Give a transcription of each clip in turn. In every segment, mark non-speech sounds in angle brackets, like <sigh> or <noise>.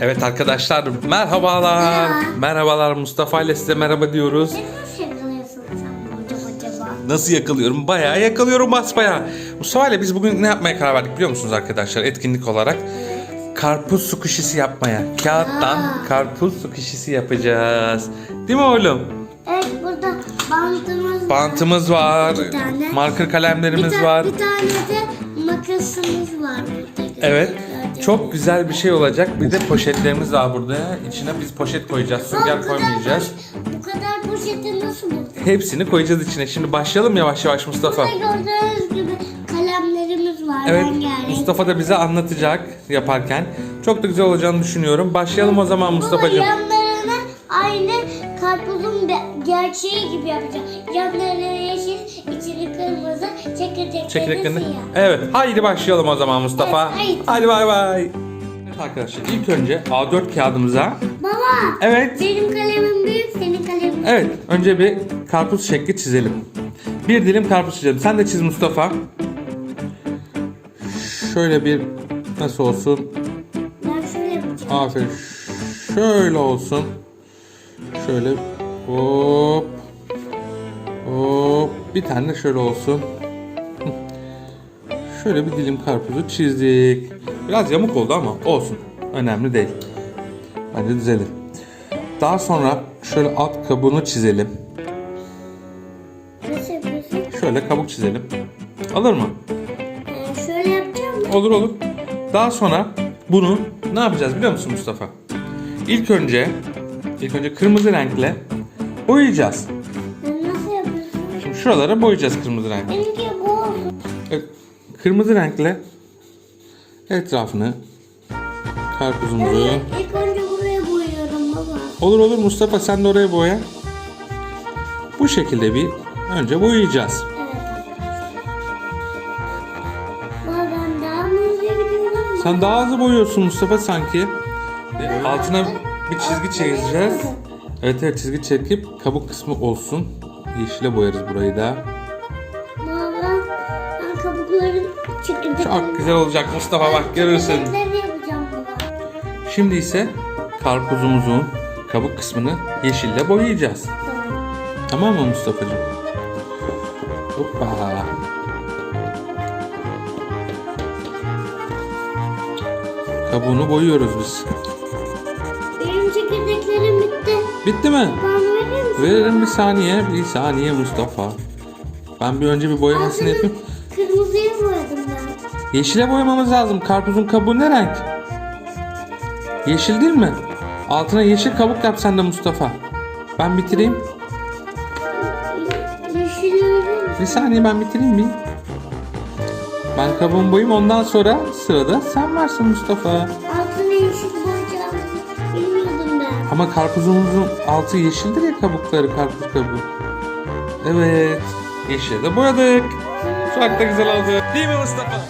Evet arkadaşlar merhabalar. Merhaba. Merhabalar Mustafa ile size merhaba diyoruz. Nasıl yakalıyorsun sen acaba? Nasıl yakalıyorum? Bayağı yakalıyorum basbayağı. Mustafa ile biz bugün ne yapmaya karar verdik biliyor musunuz arkadaşlar? Etkinlik olarak karpuz su kuşisi yapmaya. Kağıttan Aa. karpuz su kuşisi yapacağız. Değil mi oğlum? Bantımız var. Bantımız var. Bir tane. Marker bir, kalemlerimiz ta- var. bir tane de makasımız var burada. Evet. Gördüğünüz Çok güzel bir şey olacak. Bir de poşetlerimiz var burada. İçine biz poşet koyacağız. Sünger kadar koymayacağız. poş- Bu kadar poşeti nasıl buldun? Hepsini koyacağız içine. Şimdi başlayalım yavaş yavaş Mustafa. Burada gördüğünüz gibi kalemlerimiz var. Evet, rengarenk. Mustafa da bize anlatacak yaparken. Çok da güzel olacağını düşünüyorum. Başlayalım o zaman Baba Mustafa'cığım. yanlarını aynı karpuzun be- gerçeği gibi yapacağım. Yanları yeşil, içini kırmızı, çekirdekleri Çekirdeklerini. siyah. Evet, haydi başlayalım o zaman Mustafa. Evet, haydi. Hadi bay bay. Evet arkadaşlar, ilk önce A4 kağıdımıza. Baba, Evet. benim kalemim büyük, senin kalemin Evet, önce bir karpuz şekli çizelim. Bir dilim karpuz çizelim. Sen de çiz Mustafa. Şöyle bir nasıl olsun? Ben şöyle yapacağım. Aferin. Şöyle olsun. Şöyle hop. Hop. Bir tane de şöyle olsun. Şöyle bir dilim karpuzu çizdik. Biraz yamuk oldu ama olsun. Önemli değil. Bence düzelir. Daha sonra şöyle alt kabuğunu çizelim. Şöyle kabuk çizelim. Alır mı? Şöyle yapacağım mı? Olur olur. Daha sonra bunu ne yapacağız biliyor musun Mustafa? İlk önce ilk önce kırmızı renkle boyayacağız. Nasıl yapıyorsun? Şimdi şuralara boyayacağız kırmızı renkle. Benimki bu. Evet, kırmızı renkle etrafını karpuzumuzu Evet, ilk önce buraya boyuyorum baba. olur olur Mustafa sen de oraya boya. Bu şekilde bir önce boyayacağız. Evet. Baba ben daha mı hızlı gidiyorum? Sen daha hızlı boyuyorsun Mustafa sanki. Altına bir çizgi çekeceğiz. Evet evet çizgi çekip kabuk kısmı olsun. Yeşile boyarız burayı da. Baba ben kabukların çekirdeklerini... Çok güzel olacak Mustafa bak görürsün. Yapacağım baba. Şimdi ise karpuzumuzun kabuk kısmını yeşille boyayacağız. Tamam. Tamam mı Mustafa'cığım? Hoppa. Kabuğunu boyuyoruz biz. Bitti. Mi? Veririm bir saniye. Bir saniye Mustafa. Ben bir önce bir boyamasını yapayım. Kırmızıya boyadım ben. Yeşile boyamamız lazım. Karpuzun kabuğu ne renk? Yeşil değil mi? Altına yeşil kabuk yap sen de Mustafa. Ben bitireyim. Yeşil? Bir saniye ben bitireyim bir. Ben kabuğumu boyayayım ondan sonra sırada sen varsın Mustafa. Ama karpuzumuzun altı yeşildir ya kabukları karpuz kabuğu. Evet. Yeşile de boyadık. Çok da güzel oldu. Değil mi Mustafa?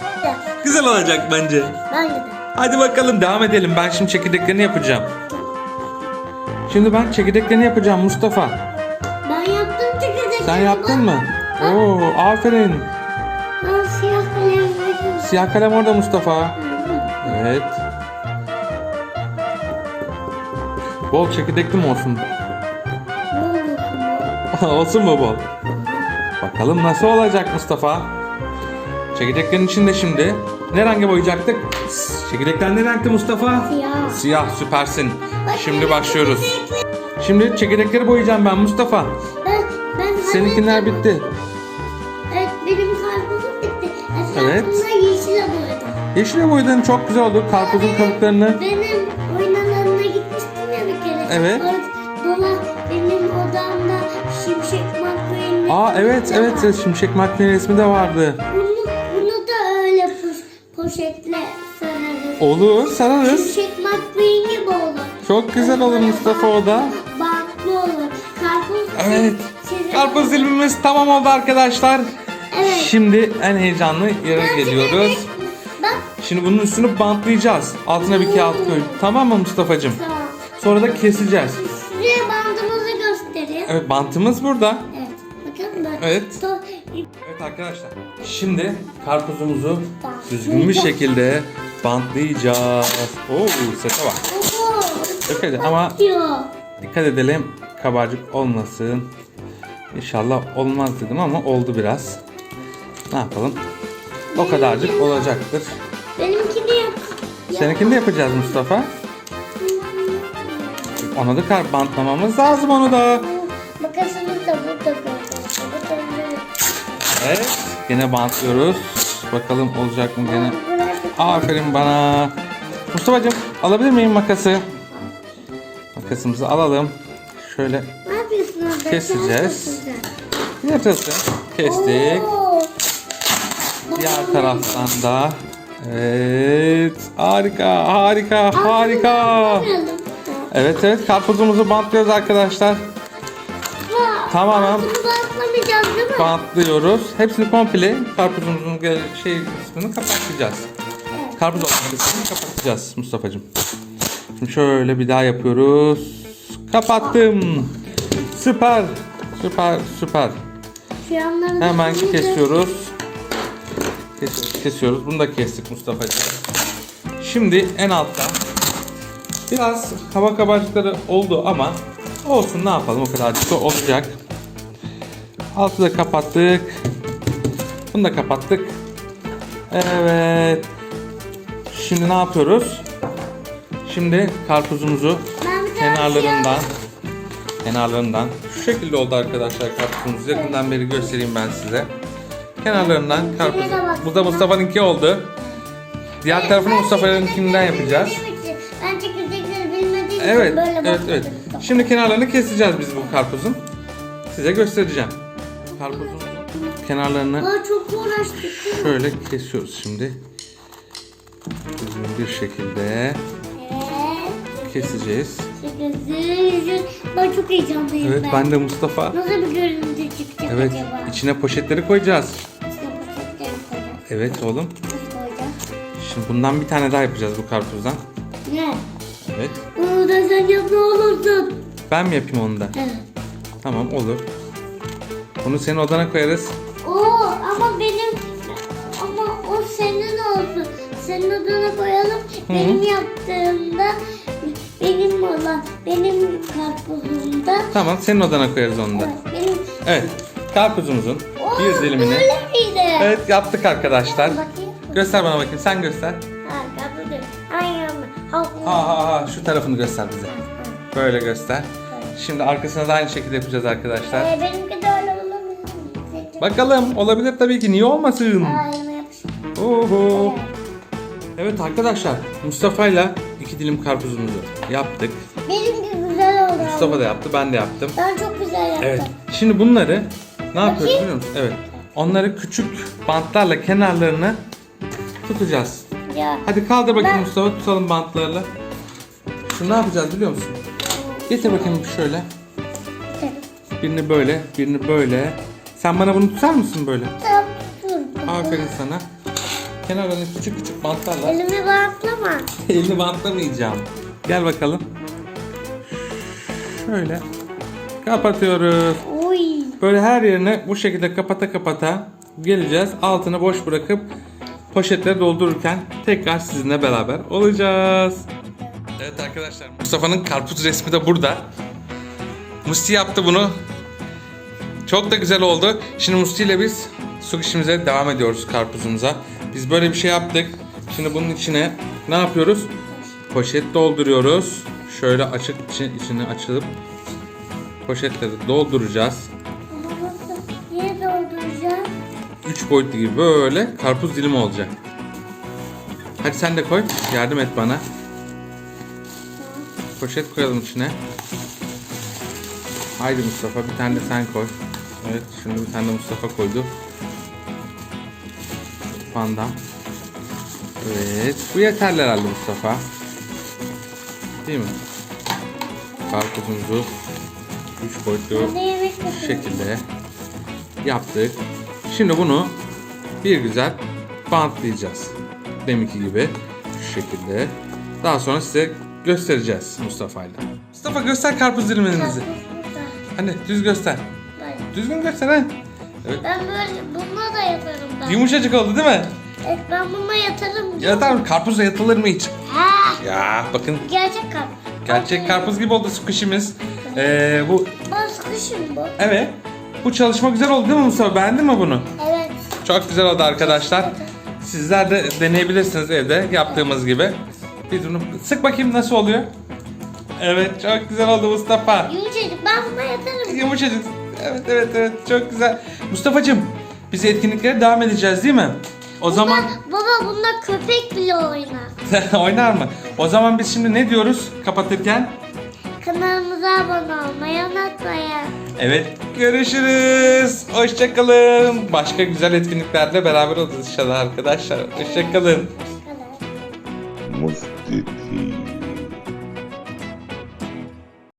Güzel olacak bence. Ben de. Hadi bakalım devam edelim. Ben şimdi çekirdeklerini yapacağım. Şimdi ben çekirdeklerini yapacağım Mustafa. Ben yaptım çekirdekleri. Sen yaptın mı? Oo, aferin. Ben siyah kalem. Siyah kalem orada Mustafa. Evet. Bol çekirdekli mi olsun? <laughs> olsun mu bol? Bakalım nasıl olacak Mustafa? Çekirdeklerin içinde şimdi ne rengi boyayacaktık? Çekirdekler ne renkti Mustafa? Siyah. Siyah süpersin. Şimdi başlıyoruz. Şimdi çekirdekleri boyayacağım ben Mustafa. Ben, ben Seninkiler bitti. Evet benim karpuzum bitti. Evet. Etrafında yeşile boyadım. Yeşile boyadığın çok güzel oldu. Karpuzun kabuklarını. Benim Evet. Dola benim odamda şimşek makbuğunun Aa evet evet var. Şimşek McQueen resmi de vardı. Bunu, bunu da öyle poş, poşetle sararız. Olur sararız. Şimşek makbuğun gibi olur. Çok güzel olur Mustafa o da. Bantlı olur. Karpuz Evet. Karpuz dilimimiz tamam oldu arkadaşlar. Evet. Şimdi en heyecanlı yere geliyoruz. Bak Şimdi bunun üstünü bantlayacağız. Altına bir kağıt koy. Tamam mı Mustafa'cığım? tamam. Sonra da keseceğiz. Size bandımızı göstereyim. Evet bantımız burada. Evet. Bakın bak. Evet. To- Evet arkadaşlar. Şimdi karpuzumuzu düzgün bir şekilde bantlayacağız. Oo sese bak. Oo, Dökeceğiz ama diyor. dikkat edelim kabarcık olmasın. İnşallah olmaz dedim ama oldu biraz. Ne yapalım? O kadarcık olacaktır. Benimkini yap. Seninkini de yapacağız Mustafa. Ona da kar bantlamamız lazım onu da. Makasını da burada koyacağım. Evet. Yine bantlıyoruz. Bakalım olacak mı gene. Aferin bana. Mustafa'cığım alabilir miyim makası? Makasımızı alalım. Şöyle Ne yapıyorsun? Keseceğiz. yatılsın. Kestik. Diğer taraftan da. Evet. Harika, harika, harika. Yapmayalım. Evet evet karpuzumuzu bantlıyoruz arkadaşlar. Tamamen bantlamayacağız değil mi? bantlıyoruz. Hepsini komple karpuzumuzun gel- şey kısmını kapatacağız. Karpuz olan kısmını kapatacağız Mustafa'cığım. Şimdi şöyle bir daha yapıyoruz. Kapattım. Süper. Süper süper. Şu Hemen kesiyoruz. kesiyoruz. Kesiyoruz, kesiyoruz. Bunu da kestik Mustafa'cığım. Şimdi en altta biraz hava kabarcıkları oldu ama olsun ne yapalım o kadarcık da olacak. Altı da kapattık. Bunu da kapattık. Evet. Şimdi ne yapıyoruz? Şimdi karpuzumuzu kenarlarından kenarlarından şu şekilde oldu arkadaşlar karpuzumuz. Yakından beri göstereyim ben size. Kenarlarından karpuz. Bu da Mustafa'nınki oldu. Diğer tarafını Mustafa'nınkinden yapacağız. Evet, böyle evet, evet. Şimdi kenarlarını keseceğiz biz bu karpuzun. Size göstereceğim. Karpuzun kenarlarını Aa, çok uğraştık. şöyle kesiyoruz şimdi. Düzgün bir şekilde keseceğiz. Ben çok heyecanlıyım Evet ben de Mustafa. Nasıl bir görüntü çıkacak Evet acaba? içine poşetleri koyacağız. İşte poşetleri koyacağız. Evet oğlum. Nasıl koyacağız? Şimdi bundan bir tane daha yapacağız bu karpuzdan. Ne? Evet. Bunu da sen yap ne olursun. Ben mi yapayım onu da? Evet. Tamam olur. Bunu senin odana koyarız. Oo ama benim ama o senin olsun. Senin odana koyalım. Benim yaptığımda benim olan benim karpuzumda Tamam senin odana koyarız onu da. evet, benim Evet. Karpuzumuzun Oo, bir dilimini evet yaptık arkadaşlar. Bakayım. Göster bana bakayım. Sen göster. Ha. Ha, Ha şu tarafını göster bize. Böyle göster. Şimdi arkasına da aynı şekilde yapacağız arkadaşlar. Ee, benimki de öyle olabilir mi? Bakalım olabilir tabii ki. Niye olmasın? Aa, elime yapıştı. Oho. Evet arkadaşlar Mustafa'yla iki dilim karpuzumuzu yaptık. Benimki güzel oldu. Mustafa da yaptı, ben de yaptım. Ben çok güzel yaptım. Evet. Şimdi bunları ne yapıyoruz biliyor musun? Evet. Onları küçük bantlarla kenarlarını tutacağız. Ya. Hadi kaldır bakayım Ben- Mustafa tutalım bantlarla. Şimdi ne yapacağız biliyor musun? Getir bakayım şöyle. Birini böyle, birini böyle. Sen bana bunu tutar mısın böyle? Dur. Aferin sana. Kenarlarını küçük küçük bantlarla. Elimi bantlama. <laughs> Elini bantlamayacağım. Gel bakalım. Şöyle. Kapatıyoruz. Uy. Böyle her yerine bu şekilde kapata kapata geleceğiz. Altını boş bırakıp poşetlere doldururken tekrar sizinle beraber olacağız. Evet arkadaşlar Mustafa'nın karpuz resmi de burada. Musti yaptı bunu. Çok da güzel oldu. Şimdi Musti ile biz su işimize devam ediyoruz karpuzumuza. Biz böyle bir şey yaptık. Şimdi bunun içine ne yapıyoruz? Poşet dolduruyoruz. Şöyle açık içi- içini açılıp poşetleri dolduracağız. 3 boyutlu gibi böyle karpuz dilimi olacak. Hadi sen de koy. Yardım et bana. Poşet koyalım içine. Haydi Mustafa bir tane de sen koy. Evet şimdi bir tane de Mustafa koydu. Pandam. Evet bu yeterli herhalde Mustafa. Değil mi? Karpuzumuzu 3 boyutlu şekilde yaptık. Şimdi bunu bir güzel bantlayacağız. Deminki gibi şu şekilde. Daha sonra size göstereceğiz Mustafa ile. Mustafa göster karpuz dilimlerinizi. Hani düz göster. Böyle. Düzgün göster ha. Evet. Ben böyle bununla da yatarım ben. Yumuşacık oldu değil mi? Evet ben bununla yatarım. Ya tamam karpuzla yatılır mı hiç? Ha, Ya bakın gerçek karpuz. gerçek karpuz gibi oldu squishimiz. Ee, bu Baskışım bu. evet. Bu çalışma güzel oldu değil mi Mustafa? Beğendin mi bunu? Evet. Çok güzel oldu arkadaşlar. Sizler de deneyebilirsiniz evde yaptığımız gibi. Bir bunu sık bakayım nasıl oluyor. Evet çok güzel oldu Mustafa. Yumuşacık ben buna yatarım. Yumuşacık. Evet evet evet çok güzel. Mustafa'cığım biz etkinliklere devam edeceğiz değil mi? O zaman Baba, baba bunda köpek bile oynar. <laughs> oynar mı? O zaman biz şimdi ne diyoruz kapatırken? Kanalımıza abone olmayı unutmayın. Evet görüşürüz. Hoşçakalın. Başka güzel etkinliklerle beraber olacağız inşallah arkadaşlar. Hoşçakalın. Musti